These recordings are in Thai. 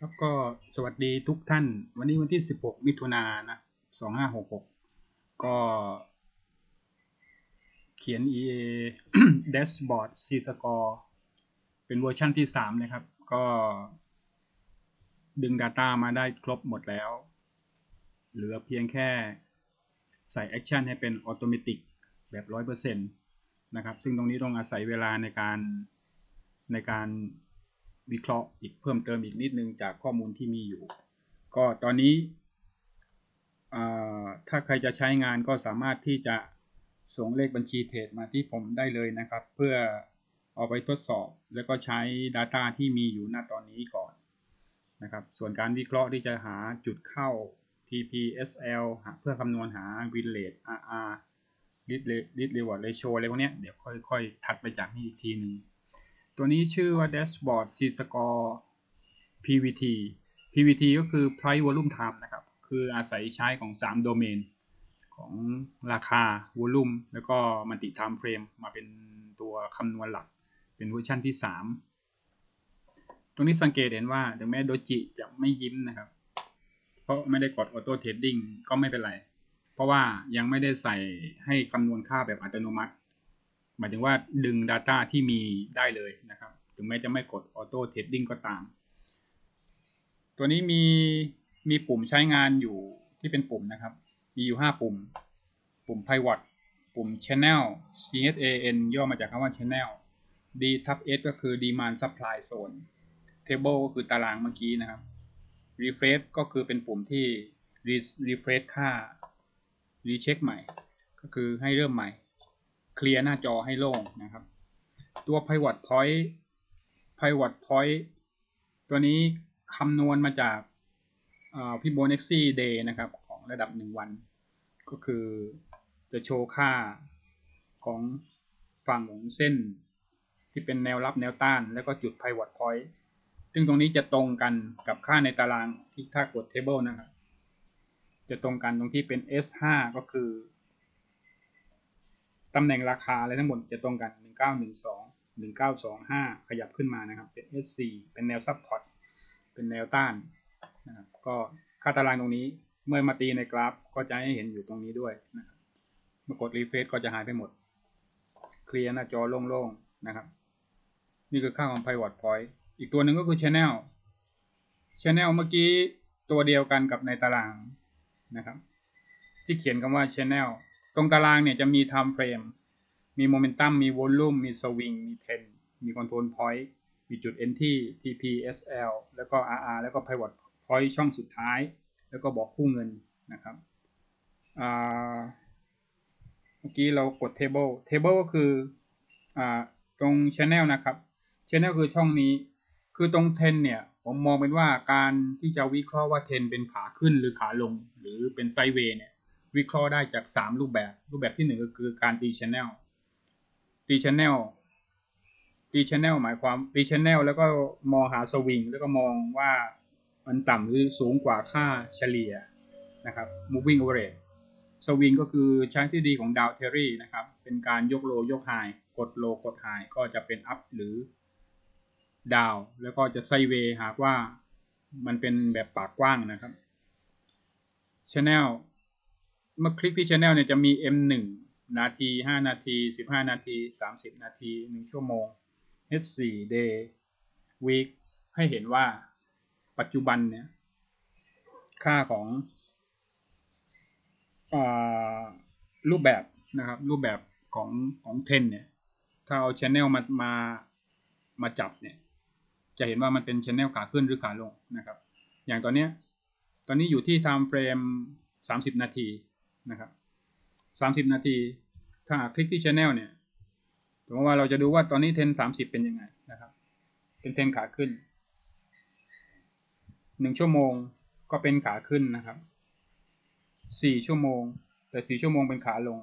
แล้วก็สวัสดีทุกท่าน วันนี้วันที่ 16 มิถุนายนนะ 2566 ก็ เขียน EA Dashboard C Score เป็นเวอร์ชั่นที่ 3 นะครับ ก็ดึง Data มาได้ครบหมดแล้ว เหลือเพียงแค่ใส่ Action ให้เป็น Automatic แบบ 100%นะครับ ซึ่งตรงนี้ต้องอาศัยเวลาในการในการ วิเคราะห์อีกเพิ่มเติมอีกนิดนึงจากข้อมูลที่มีอยู่ ก็ตอนนี้ถ้าใครจะใช้งานก็สามารถที่จะส่งเลขบัญชีเทรดมาที่ผมได้เลยนะครับ เพื่อเอาไปทดสอบแล้วก็ใช้ Data ที่มีอยู่ณตอนนี้ก่อนนะครับ ส่วนการวิเคราะห์ที่จะหาจุดเข้า TPSL เพื่อคำนวณหา Win Rate RR Risk Reward Ratio อะไรพวกนี้เดี๋ยวค่อยๆ ถัดไปจากนี้อีกทีหนึ่ง ตัวนี้ชื่อว่า Dashboard C Score PVT PVT ก็คือ Price Volume Time นะครับ คืออาศัยใช้ของ 3 โดเมน ของราคา Volume แล้วก็ Multi Time Frame มาเป็นตัวคำนวณหลัก เป็นเวอร์ชันที่ 3 ตรงนี้สังเกตเห็นว่าถึงแม้โดจิจะไม่ยิ้มนะครับ เพราะไม่ได้กด Auto Trading ก็ไม่เป็นไร เพราะว่ายังไม่ได้ใส่ให้คำนวณค่าแบบอัตโนมัติ หมายถึงว่าดึง Data ที่มีได้เลยนะครับ ถึงแม้จะไม่กด Auto Trading ก็ตาม ตัวนี้มีมีปุ่มใช้งานอยู่ที่เป็นปุ่มนะครับ มีอยู่ 5 ปุ่ม ปุ่ม Pivot ปุ่ม Channel CSAN ย่อมาจากคำว่า Channel D ทับ S ก็คือ Demand Supply Zone Table ก็คือตารางเมื่อกี้นะครับ Refresh ก็คือเป็นปุ่มที่ Refresh ค่า Recheck ใหม่ ก็คือให้เริ่มใหม่ เคลียร์หน้าจอให้โล่งนะครับ ตัว pivot point pivot point ตัวนี้คำนวณมาจากฟิโบนัชชีเดย์นะครับ ของระดับ 1 วัน ก็คือจะโชว์ค่าของฝั่งของเส้น ที่เป็นแนวรับแนวต้าน แล้วก็จุด pivot point ซึ่งตรงนี้จะตรงกันกับค่าในตารางที่ถ้ากด table นะครับ จะตรงกันตรงที่เป็น S5 ก็คือ ตำแหน่งราคาอะไรทั้งหมดจะตรงกัน 1912 1925 ขยับขึ้นมานะครับ เป็น S4 เป็นแนวซับพอร์ต เป็นแนวต้านนะครับ ก็ค่าตารางตรงนี้เมื่อมาตีในกราฟก็จะให้เห็นอยู่ตรงนี้ด้วยนะครับเมื่อกดรีเฟซก็จะหายไปหมด เคลียร์หน้าจอโล่งๆนะครับ นี่คือค่าของ pivot point อีกตัวหนึ่งก็คือ channel channel เมื่อกี้ตัวเดียวกันกับในตารางนะครับ ที่เขียนคำว่า channel ตรงตารางเนี่ยจะมี time frame มี momentum มี volume มี swing มี trend มี control point มีจุด entry TP SL แล้วก็ RR แล้วก็ pivot point ช่องสุดท้าย แล้วก็บอกคู่เงินนะครับเมื่อกี้เรากด table table ก็คืออตรง channel นะครับ channel คือช่องนี้ คือตรง t 0เนี่ยผมมองเป็นว่าการที่จะวิเคราะห์ว่า t 0เป็นขาขึ้นหรือขาลง หรือเป็นไซเวย์เนี่ย วิเคราะห์ได้จาก 3 รูปแบบ รูปแบบที่ 1 ก็คือการตีชแนลตีชแนลตีชแนลหมายความตีชแนลแล้วก็มองหาสวิงแล้วก็มองว่ามันต่ำหรือสูงกว่าค่าเฉลี่ยนะครับ moving average สวิงก็คือใช้ที่ดีของดาวเทอรี่นะครับ เป็นการยกโลยกไฮกดโลกดไฮก็จะเป็นอัพหรือดาวแล้วก็จะไซเวหากว่ามันเป็นแบบปากกว้างนะครับชแนล เมื่อคลิกที่ช anel เนี่ยจะมี M1 นาที 5 นาที 15 นาที 30 นาที 1 ชั่วโมง H4 day week ให้เห็นว่าปัจจุบันเนี่ย ค่าของอรูปแบบนะครับ รูปแบบของของเทนเนี่ย ถ้าเอาช anel มามามาจับเนี่ย จะเห็นว่ามันเป็นช anel ขาขึ้นหรือขาลงนะครับ อย่างตอนนี้ตอนนี้อยู่ที่ time frame 30 นาที นะครับสามสิบนาที ถ้าคลิกที่ช anel เนี่ยสมมติว่าเราจะดูว่าตอนนี้เทนสามสิบเป็นยังไงนะครับ เป็นเทนขาขึ้นหนึ่งชั่วโมงก็เป็นขาขึ้นนะครับสี่ชั่วโมง แต่สี่ชั่วโมงเป็นขาลง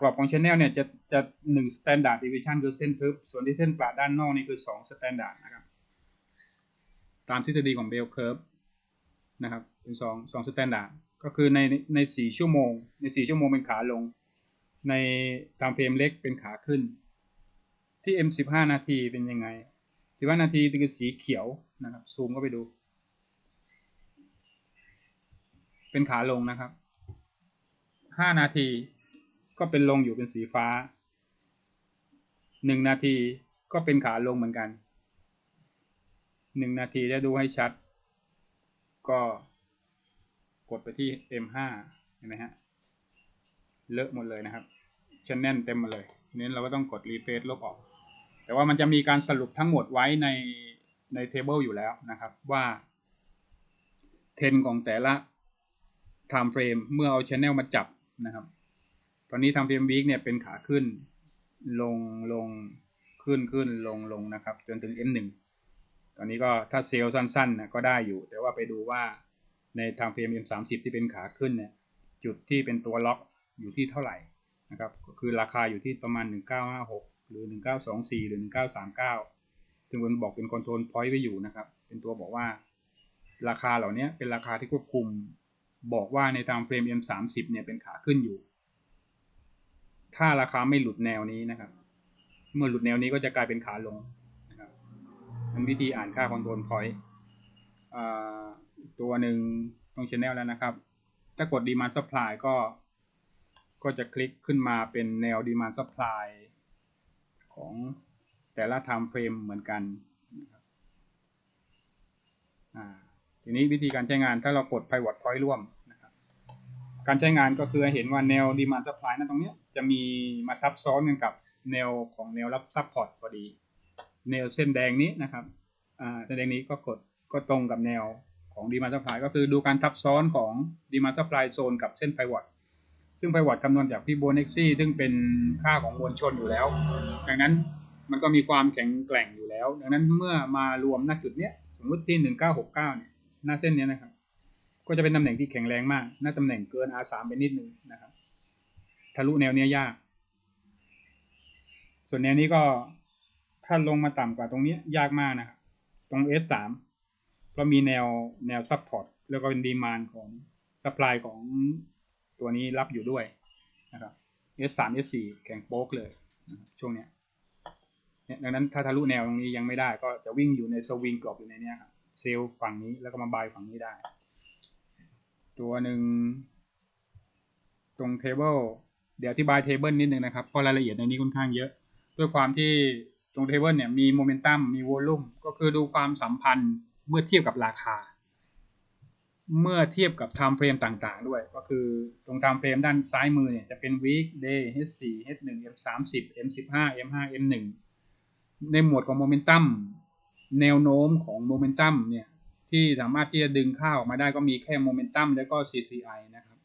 กรอบของช anel เนี่ยจะจะหนึ่ง standard deviation คือเส้นทึบ ส่วนที่เส้นปลาด้านนอกนี่คือสอง standard นะครับ ตามทฤษฎีของ bell curve นะครับ เป็นสองสอง standard ก็คือในในสี่ชั่วโมง ในสี่ชั่วโมงเป็นขาลง ในตามเฟรมเล็กเป็นขาขึ้น ที่ M 15 นาทีเป็นยังไง 15 นาทีเป็นสีเขียวนะครับซูมเข้าไปดู เป็นขาลงนะครับห้านาทีก็เป็นลงอยู่เป็นสีฟ้าหนึ่งนาทีก็เป็นขาลงเหมือนกันหนึ่งนาทีจะดูให้ชัด ก็ กดไปที่ M5 เห็นไหมฮะ เลอะหมดเลยนะครับชันแน่นเต็มมาเลยนี้เราก็ต้องกดรีเฟซลบออก แต่ว่ามันจะมีการสรุปทั้งหมดไว้ในในเทเบิลอยู่แล้วนะครับว่าเทนของแต่ละ time frame เมื่อเอา channel มาจับนะครับ ตอนนี้ time frame week เนี่ยเป็นขาขึ้น ลงลงขึ้นขึ้นลงลงนะครับ จนถึง M1 ตอนนี้ก็ถ้าเซลล์สั้นๆนะก็ได้อยู่ แต่ว่าไปดูว่า ใน time frame M30 ที่เป็นขาขึ้นเนี่ยจุดที่เป็นตัวล็อกอยู่ที่เท่าไหร่นะครับก็คือราคาอยู่ที่ประมาณ 1956 หรือ 1924 หรือ 1939ถึงมันบอกเป็นคอนโทรลพอยต์ไว้อยู่นะครับ เป็นตัวบอกว่า ราคาเหล่านี้เป็นราคาที่ควบคุมบอกว่าใน time frame M30 เนี่ยเป็นขาขึ้นอยู่ ถ้าราคาไม่หลุดแนวนี้นะครับ เมื่อหลุดแนวนี้ก็จะกลายเป็นขาลงนะครับมันวิธีอ่านค่าคอนโทรลพอยต์ ตัวหนึ่งตรงชแนลแล้วนะครับ ถ้ากด demand supply ก็ ก็จะคลิกขึ้นมาเป็นแนว demand supply ของแต่ละ time frame เหมือนกันนะครับทีนี้วิธีการใช้งานถ้าเรากด pivot point ร่วมนะครับการใช้งานก็คือเห็นว่าแนว demand supply นั้นตรงนี้จะมีมาทับซ้อนกันกับแนวของแนวรับ support พอดี แนวเส้นแดงนี้นะครับเส้นแดงนี้ก็กดก็ตรงกับแนว ของ demand supply ก็คือดูการทับซ้อนของ demand supply zone กับเส้น pivot ซึ่ง pivot คำนวณจากฟิโบนัชชีซึ่งเป็นค่าของมวลชนอยู่แล้ว ดังนั้นมันก็มีความแข็งแกร่งอยู่แล้ว ดังนั้นเมื่อมารวมณจุดเนี้ยสมมุติที่ 1969 เนี่ยหน้าเส้นนี้นะครับ ก็จะเป็นตำแหน่งที่แข็งแรงมากหน้าตำแหน่งเกิน R3 ไปนิดนึงนะครับ ทะลุแนวเนี้ยยาก ส่วนแนวนี้ก็ถ้าลงมาต่ำกว่าตรงนี้ยากมากนะครับ ตรง S3 เพราะมีแนวแนวซัพพอร์ตแล้วก็เป็นดีมานของซัพพลายของตัวนี้รับอยู่ด้วยนะครับ S3 S4 แข็งโป๊กเลยช่วงเนี้ยดังนั้นถ้าทะลุแนวตรงนี้ยังไม่ได้ก็จะวิ่งอยู่ในสวิงกรอบอยู่ในนี้ครับเซลฝั่งนี้แล้วก็มาบายฝั่งนี้ได้ ตัวหนึ่งตรงเทเบิลเดี๋ยวอธิบายเทเบิลนิดนึงนะครับเพราะรายละเอียดในนี้ค่อนข้างเยอะ ด้วยความที่ตรงเทเบิลเนี่ยมีโมเมนตัมมีวอลลุ่มก็คือดูความสัมพันธ์ เมื่อเทียบกับราคา เมื่อเทียบกับ time frame ต่างๆ ด้วย ก็คือตรง time frame ด้านซ้ายมือเนี่ยจะเป็น week day h4 h1 m30 m15 m5 m1 ในหมวดของโมเมนตัมแนวโน้มของโมเมนตัมเนี่ยที่สามารถที่จะดึงค่าออกมาได้ก็มีแค่โมเมนตัมแล้วก็ CCI นะครับ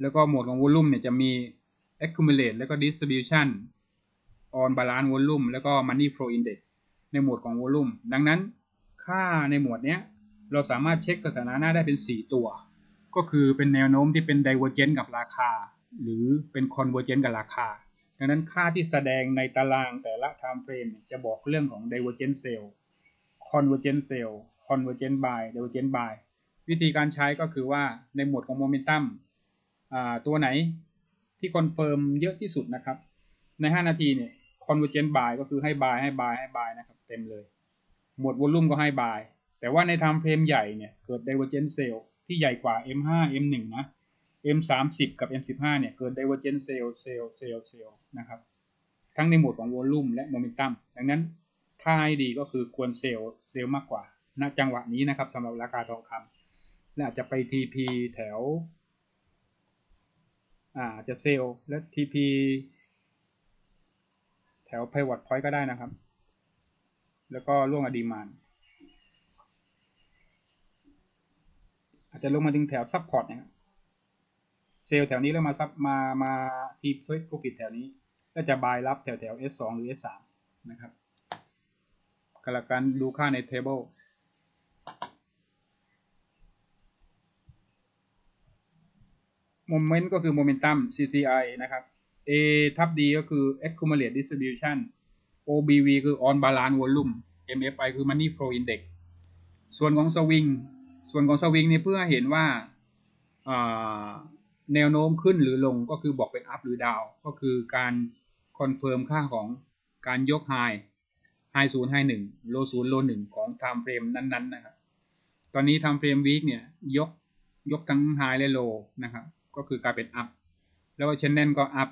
แล้วก็หมวดของวอลลุ่มเนี่ยจะมี accumulate แล้วก็ distribution on balance volume แล้วก็ money flow index ในหมวดของวอลลุ่มดังนั้น ค่าในหมวดเนี้ยเราสามารถเช็คสถานะหน้าได้เป็น 4 ตัว ก็คือเป็นแนวโน้มที่เป็น divergent กับราคา หรือเป็น convergent กับราคา ดังนั้นค่าที่แสดงในตารางแต่ละ time frame จะบอกเรื่องของ divergent sell convergent sell convergent buy divergent buy วิธีการใช้ก็คือว่าในหมวดของ momentum ตัวไหนที่คอนเฟิร์มเยอะที่สุดนะครับ ใน 5 นาทีเนี่ย convergent buy ก็คือให้ buy ให้ buy ให้ buy นะครับ เต็มเลย หมวดวอลลุ่มก็ให้ buy แต่ว่าใน time frame ใหญ่เนี่ยเกิด divergent sell ที่ใหญ่กว่า M5 M1 นะ M30 กับ M15 เนี่ยเกิด divergent sell sell sell sell นะครับ ทั้งในหมวดของวอลลุ่มและโมเมนตัมดังนั้นถ้าให้ดีก็คือควรเซลล์เซลล์มากกว่าณจังหวะนี้นะครับสำหรับราคาทองคำและอาจจะไป TP แถวอาจะเซลล์และ TP แถว pivot point ก็ได้นะครับ แล้วก็ล่วงอดีมาน อาจจะลงมาถึงแถว support นะครับเซลล์แถวนี้แล้วมาซับมามาทีเทคโปรฟิตแถวนี้ ก็จะบายรับแถวแถว S2 หรือ S3 นะครับกลัการดูค่าใน table โมเมนต์ก็คือโมเมนตัม CCI นะครับ A ทับ D ก็คือ accumulate distribution OBV คือ on balance volume MFI คือ money flow index ส่วนของสวิงส่วนของสวิงนี่เพื่อเห็นว่าแนวโน้มขึ้นหรือลงก็คือบอกเป็น up หรือ down ก็คือการคอนเฟิร์มค่าของการยก high high ศูนย์ high หนึ่ง low ศูนย์ low หนึ่งของ time frame นั้นๆนะครับ ตอนนี้ time frame week เนี่ยยกยกทั้ง high และ low นะครับ ก็คือกลายเป็น up แล้วก็ channel ก็ up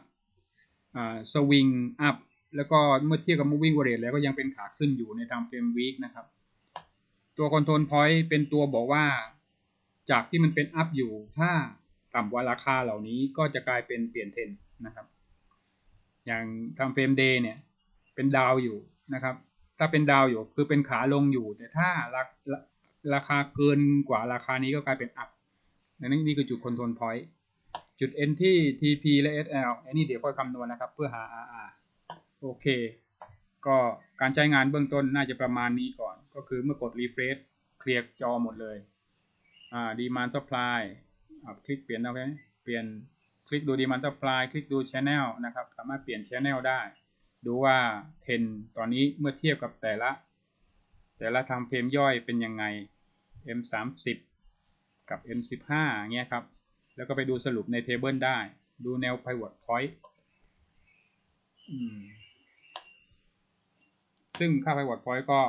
อ่า swing up แล้วก็เมื่อเทียบกับ moving average แล้วก็ยังเป็นขาขึ้นอยู่ใน time frame week นะครับ ตัว control point เป็นตัวบอกว่า จากที่มันเป็น up อยู่ ถ้าต่ำกว่าราคาเหล่านี้ก็จะกลายเป็นเปลี่ยนเทรนนะครับ อย่าง time frame day เนี่ย เป็นดาวอยู่นะครับ ถ้าเป็นดาวอยู่คือเป็นขาลงอยู่ แต่ถ้าราราาคาเกินกว่าราคานี้ก็กลายเป็น up ดังนั้นนี่คือจุด control point จุด N ที่ TP และ SL อันนี้เดี๋ยวค่อยคำนวณนะครับ เพื่อหา RR โอเค ก็การใช้งานเบื้องต้นน่าจะประมาณนี้ก่อน ก็คือเมื่อกด refresh เคลียร์จอหมดเลยอ่า demand supply อ่าคลิกเปลี่ยนเอาไว้เปลี่ยนคลิกดู demand supply คลิกดู channel นะครับ สามารถเปลี่ยน channel ได้ ดูว่าเทนตอนนี้เมื่อเทียบกับแต่ละ แต่ละทำเฟรมย่อยเป็นยังไง M 3 0 กับ M 1 5 เงี้ยครับ แล้วก็ไปดูสรุปในเทเบิลได้ ดูแนว pivot point อืม ซึ่งค่า pivot point ก็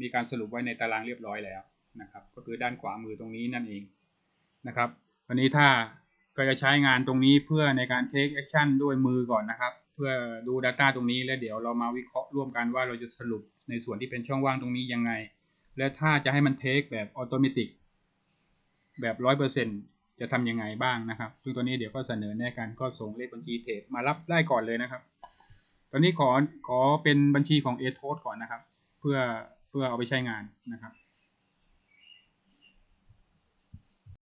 มีการสรุปไว้ในตารางเรียบร้อยแล้วนะครับ ก็คือด้านขวามือตรงนี้นั่นเองนะครับ วันนี้ถ้าก็จะใช้งานตรงนี้เพื่อในการ take action ด้วยมือก่อนนะครับ เพื่อดู Data ตรงนี้แล้วเดี๋ยวเรามาวิเคราะห์ร่วมกันว่าเราจะสรุปในส่วนที่เป็นช่องว่างตรงนี้ยังไง และถ้าจะให้มัน take แบบออโตเมติแบบร้อยเปอร์เซ็นจะทำยังไงบ้างนะครับ ซึ่งตัวนี้เดี๋ยวก็เสนอแน่กันก็ส่งเลขบัญชีเทรดมารับได้ก่อนเลยนะครับ ตอนนี้ขอขอเป็นบัญชีของ a t o s ก่อนนะครับ เพื่อเพื่อเอาไปใช้งานนะครับ